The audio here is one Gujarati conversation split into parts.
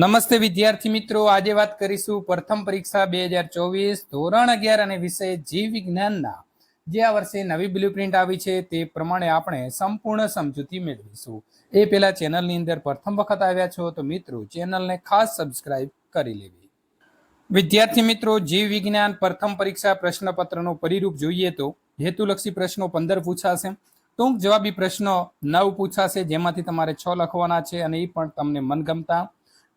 નમસ્તે વિદ્યાર્થી મિત્રો, આજે વાત કરીશું પ્રથમ પરીક્ષા બે હજાર ચોવીસ ધોરણ અગિયાર અને વિષય જીવ વિજ્ઞાનના. જે આ વર્ષે નવી બ્લુપ્રિન્ટ આવી છે તે પ્રમાણે આપણે સંપૂર્ણ સમજૂતી મેળવીશું. એ પહેલા ચેનલની અંદર પ્રથમ વખત આવ્યા છો તો મિત્રો, ચેનલને ખાસ સબસ્ક્રાઇબ કરી લેવી. વિદ્યાર્થી મિત્રો, જીવ વિજ્ઞાન પ્રથમ પરીક્ષા પ્રશ્નપત્રનું પરિરૂપ જોઈએ તો હેતુલક્ષી પ્રશ્નો પંદર પૂછાશે, ટૂંક જવાબી પ્રશ્નો નવ પૂછાશે, જેમાંથી તમારે છ લખવાના છે અને એ પણ તમને મનગમતા.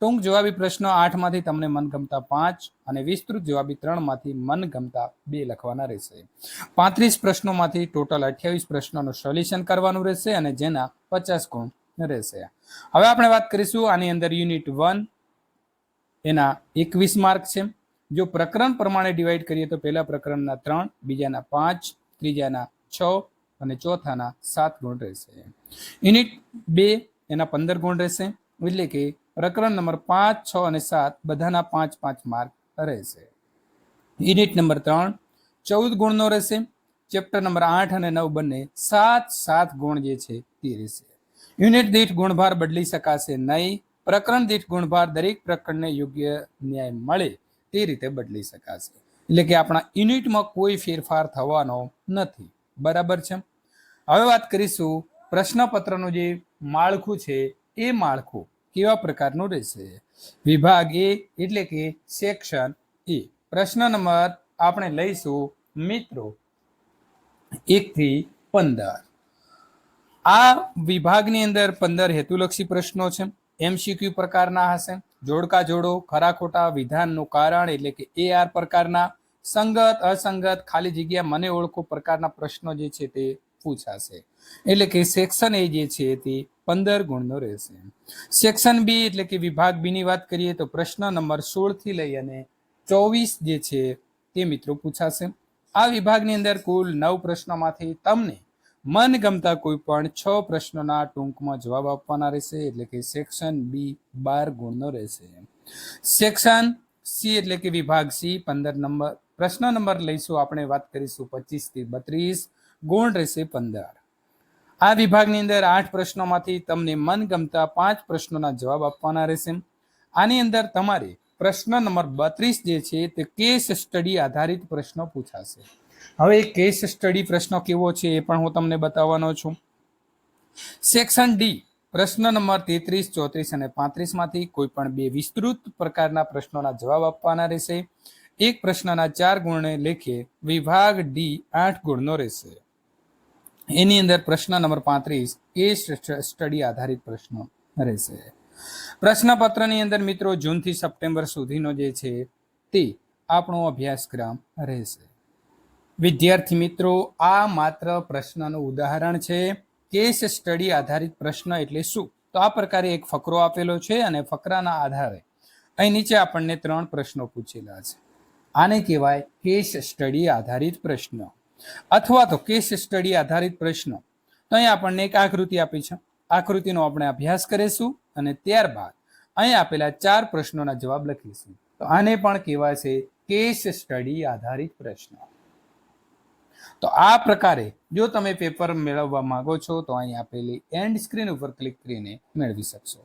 ટૂંક જવાબી પ્રશ્નો આઠમાંથી તમને મનગમતા પાંચ અને વિસ્તૃત જવાબી ત્રણમાંથી મનગમતા બે લખવાના રહેશે. પાંત્રીસ પ્રશ્નોમાંથી ટોટલ અઠ્યાવીસ પ્રશ્નોનું સોલ્યુશન કરવાનું રહેશે અને જેના પચાસ ગુણ રહેશે. હવે આપણે વાત કરીશું આની અંદર યુનિટ વન એના એકવીસ માર્ક છે. જો પ્રકરણ પ્રમાણે ડિવાઈડ કરીએ તો પહેલા પ્રકરણના ત્રણ, બીજાના પાંચ, ત્રીજાના છ અને ચોથાના સાત ગુણ રહેશે. યુનિટ બે એના પંદર ગુણ રહેશે. એટલે કે પ્રકરણ નંબર પાંચ, છ અને સાત બધાના પાંચ પાંચ માર્ક રહેશે. યુનિટ નંબર ત્રણ, ચૌદ ગુણનો રહેશે. ચેપ્ટર નંબર આઠ અને નવ બંને સાત સાત ગુણ જે છે તે રહેશે. યુનિટ દીઠ ગુણભાર બદલી શકાશે નહીં. પ્રકરણ દીઠ ગુણભાર દરેક પ્રકરણને યોગ્ય ન્યાય મળે તે રીતે બદલી શકાશે. એટલે કે આપણા યુનિટમાં કોઈ ફેરફાર થવાનો નથી. બરાબર છે? હવે વાત કરીશું પ્રશ્નપત્રનું જે માળખું છે, એ માળખું. કેવા પ્રકારનું રહેશે? વિભાગ એ એટલે કે સેક્શન એ. પ્રશ્ન નંબર આપણે લઈશું, મિત્રો. એકથી પંદર. આ વિભાગની અંદર પંદર હેતુલક્ષી પ્રશ્નો છે. એમસીક્યુ પ્રકારના હશે. જોડકા જોડો, ખરા ખોટા વિધાનનું કારણ એટલે કે એ આર પ્રકારના, સંગત, અસંગત, ખાલી જગ્યા મને ઓળખો પ્રકારના પ્રશ્નો જે છે તે પૂછાશે. એટલે કે સેક્શન એ જે છે તે પંદર ગુણનો રહેશે. સેક્શન બી એટલે કે વિભાગ બી ની વાત કરીએ તો પ્રશ્ન નંબર સોળથી લઈ અને ચોવીસ જે છે તે મિત્રો પૂછાશે. આ વિભાગની અંદર કુલ નવ પ્રશ્નોમાંથી તમને મનગમતા કોઈ પણ છ પ્રશ્નોના ટૂંકમાં જવાબ આપવાના રહેશે. એટલે કે સેક્શન બી બાર ગુણનો રહેશે. સેક્શન સી એટલે કે વિભાગ સી પંદર નંબર, પ્રશ્ન નંબર લઈશું. આપણે વાત કરીશું પચીસથી બત્રીસ. ગુણ રહેશે પંદર. આ વિભાગની અંદર આઠ પ્રશ્નોમાંથી તમને મનગમતા પાંચ પ્રશ્નોના જવાબ આપવાના રહેશે. આની અંદર તમારે પ્રશ્ન નંબર બત્રીસ જે છે તે કેસ સ્ટડી આધારિત પ્રશ્નો પૂછાશે. હવે કેસ સ્ટડી પ્રશ્નો કેવો છે એ પણ હું તમને બતાવવાનો છું. સેક્શન ડી પ્રશ્ન નંબર તેત્રીસ, ચોત્રીસ અને પાંત્રીસમાંથી કોઈ પણ બે વિસ્તૃત પ્રકારના પ્રશ્નોના જવાબ આપવાના રહેશે. એક પ્રશ્નના ચાર ગુણને લેખે વિભાગ ડી આઠ ગુણનો રહેશે. એની અંદર પ્રશ્ન નંબર પાંત્રીસ એ સ્ટડી આધારિત પ્રશ્નો રહેશે. પ્રશ્નપત્રની અંદર મિત્રો જૂનથી સપ્ટેમ્બર સુધીનો જે છે તે આપણો અભ્યાસક્રમ રહેશે. વિદ્યાર્થી મિત્રો, આ માત્ર પ્રશ્નનું ઉદાહરણ છે. કેસ સ્ટડી આધારિત પ્રશ્ન એટલે શું? તો આ પ્રકારે એક ફકરો આપેલો છે અને ફકરાના આધારે અહીં નીચે આપણને ત્રણ પ્રશ્નો પૂછેલા છે. આને કહેવાય કેસ સ્ટડી આધારિત પ્રશ્ન. અથવા તો કેસ સ્ટડી આધારિત પ્રશ્નો. તો અહીં આપણને એક આકૃતિ આપી છે. આકૃતિનો આપણે અભ્યાસ કરીશું અને ત્યારબાદ અહીં આપેલા ચાર પ્રશ્નોના જવાબ લખીશું. તો આને પણ કહેવાય છે કેસ સ્ટડી આધારિત પ્રશ્નો. તો આ પ્રકારે જો તમે પેપર મેળવવા માંગો છો તો અહીં આપેલી એન્ડ સ્ક્રીન ઉપર ક્લિક કરીને મેળવી શકશો.